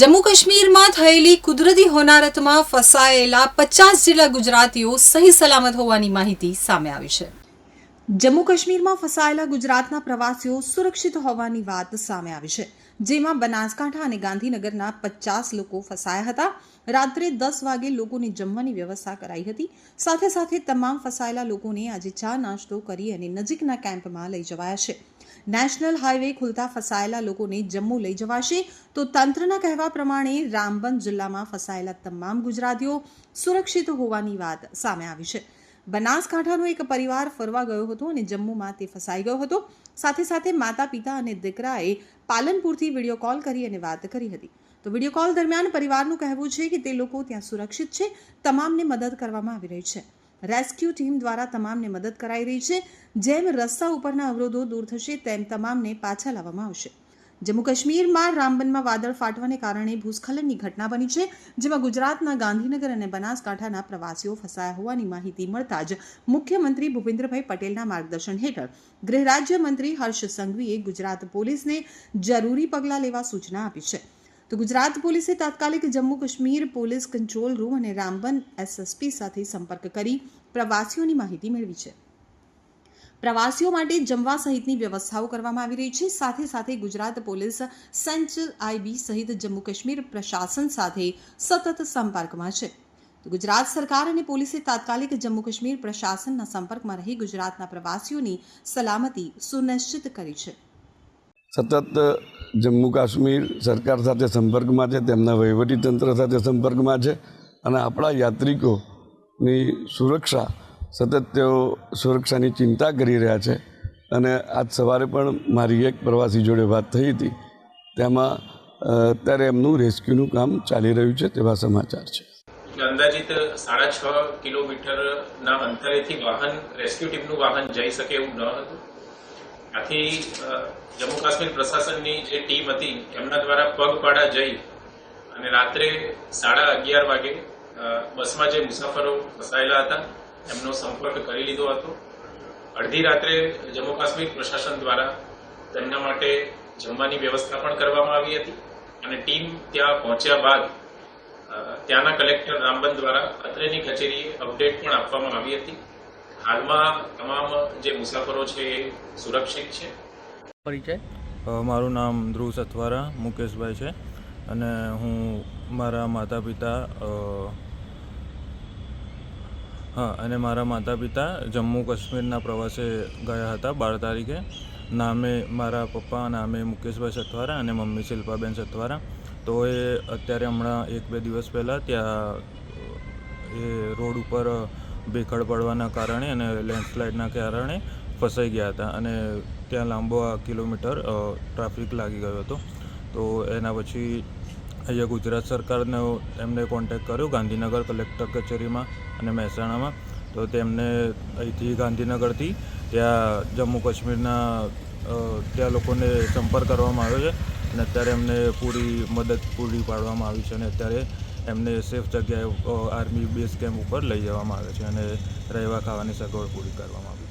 જમ્મુ કાશ્મીરમાં થયેલી કુદરતી હોનારતમાં ફસાયેલા પચાસ જેટલા ગુજરાતીઓ સહી સલામત હોવાની માહિતી સામે આવી છે. જમ્મુ કાશ્મીરમાં ફસાયેલા ગુજરાતના પ્રવાસીઓ સુરક્ષિત હોવાની વાત સામે આવી છે. જેમાં બનાસકાંઠા અને ગાંધીનગરના પચાસ લોકો ફસાયા હતા. રાત્રે દસ વાગે લોકોને જમવાની વ્યવસ્થા કરાઈ હતી. સાથે સાથે તમામ ફસાયેલા લોકોને આજે ચા નાસ્તો કરી અને નજીકના કેમ્પમાં લઈ જવાયા છે. નેશનલ હાઈવે ખુલતા ફસાયેલા લોકોને જમ્મુ લઈ જવાશે તો તંત્રના કહેવા પ્રમાણે રામબન જિલ્લામાં ફસાયેલા તમામ ગુજરાતીઓ સુરક્ષિત હોવાની વાત સામે આવી છે. બનાસકાંઠાનો એક પરિવાર ફરવા ગયો હતો અને જમ્મુમાં તે ફસાઈ ગયો હતો. સાથે સાથે માતા, પિતા અને દીકરાએ પાલનપુરથી વીડિયો કોલ કરી અને વાત કરી હતી. તો વીડિયો કોલ દરમિયાન પરિવારનું કહેવું છે કે તે લોકો ત્યાં સુરક્ષિત છે, તમામને મદદ કરવામાં આવી રહી છે. રેસ્ક્યુ ટીમ દ્વારા તમામને મદદ કરાઈ રહી છે. જેમ રસ્તા ઉપરના અવરોધો દૂર થશે, તેમ તમામને પાછા લાવવામાં આવશે. જમ્મુ કાશ્મીરમાં રામબનમાં વાદળ ફાટવાને કારણે ભૂસ્ખલનની ઘટના બની છે, જેમાં ગુજરાતના ગાંધીનગર અને બનાસકાંઠાના પ્રવાસીઓ ફસાયા હોવાની માહિતી મળતા જ મુખ્યમંત્રી ભૂપેન્દ્રભાઈ પટેલના માર્ગદર્શન હેઠળ ગૃહ રાજ્યમંત્રી હર્ષ સંઘવીએ ગુજરાત પોલીસને જરૂરી પગલાં લેવા સૂચના આપી છે. તો ગુજરાત પોલીસે તાત્કાલિક Jammu Kashmir police control room અને રામબન એસએસપી સાથે સંપર્ક કરી પ્રવાસીઓની માહિતી મેળવી છે. પ્રવાસીઓ માટે જમવા સહિતની વ્યવસ્થાઓ કરવામાં આવી રહી છે. સાથે સાથે ગુજરાત પોલીસ સેન્ટ્રલ આઈબી સહિત જમ્મુ કાશ્મીર પ્રશાસન સાથે સતત સંપર્કમાં છે. ગુજરાત સરકાર અને પોલીસે તાત્કાલિક જમ્મુ કાશ્મીર પ્રશાસનના સંપર્કમાં રહી ગુજરાતના પ્રવાસીઓની સલામતી સુનિશ્ચિત કરી છે. સતત જમ્મુ કાશ્મીર સરકાર સાથે સંપર્કમાં છે, તેમના વહીવટીતંત્ર સાથે સંપર્કમાં છે અને આપણા યાત્રિકોની સુરક્ષા સતત તેઓ સુરક્ષાની ચિંતા કરી રહ્યા છે. અને આજ સવારે પણ મારી એક પ્રવાસી જોડે વાત થઈ હતી. તેમાં અત્યારે એમનું રેસ્ક્યુનું કામ ચાલી રહ્યું છે તેવા સમાચાર છે. અંદાજિત સાડા છ કિલોમીટરના અંતરેથી વાહન, રેસ્ક્યુ ટીમનું વાહન જઈ શકે એવું ન હતું. આથી જમ્મુ કાશ્મીર પ્રશાસનની જે ટીમ હતી, એમના દ્વારા પગપાળા જઈ અને રાત્રે સાડા અગિયાર વાગે બસમાં જે મુસાફરો ફસાયેલા હતા એમનો સંપર્ક કરી લીધો હતો. અડધી રાત્રે જમ્મુ કાશ્મીર પ્રશાસન દ્વારા તેમના માટે જમવાની વ્યવસ્થા પણ કરવામાં આવી હતી અને ટીમ ત્યાં પહોંચ્યા બાદ ત્યાંના કલેક્ટર રામબન દ્વારા અત્રેની કચેરીએ અપડેટ પણ આપવામાં આવી હતી. હાલમાં તમામ જે મુસાફરો છે એ સુરક્ષિત છે. પરિચય? મારું નામ ધ્રુવ સથવારા મુકેશભાઈ છે. અને હું મારા માતા પિતા હા, અને મારા માતા પિતા જમ્મુ કાશ્મીરના પ્રવાસે ગયા હતા બાર તારીખે. નામે મારા પપ્પા, નામે મુકેશભાઈ સથવારા અને મમ્મી શિલ્પાબેન સથવારા. તો એ અત્યારે હમણાં એક બે દિવસ પહેલાં ત્યાં એ રોડ ઉપર ભેખડ પડવાના કારણે અને લેન્ડસ્લાઇડના કારણે ફસાઈ ગયા હતા અને ત્યાં લાંબો આ કિલોમીટર ટ્રાફિક લાગી ગયો હતો. તો એના પછી અહીંયા ગુજરાત સરકારને એમને કોન્ટેક્ટ કર્યો ગાંધીનગર કલેક્ટર કચેરીમાં અને મહેસાણામાં. તો તેમને અહીંથી ગાંધીનગરથી ત્યાં જમ્મુ કાશ્મીરના ત્યાં લોકોને સંપર્ક કરવામાં આવ્યો છે અને અત્યારે એમને પૂરી મદદ પૂરી પાડવામાં આવી છે અને અત્યારે એમને સેફ જગ્યાએ આર્મી બેઝ કેમ્પ ઉપર લઈ જવામાં આવે છે અને રહેવા, ખાવાની સગવડ પૂરી કરવામાં આવી છે.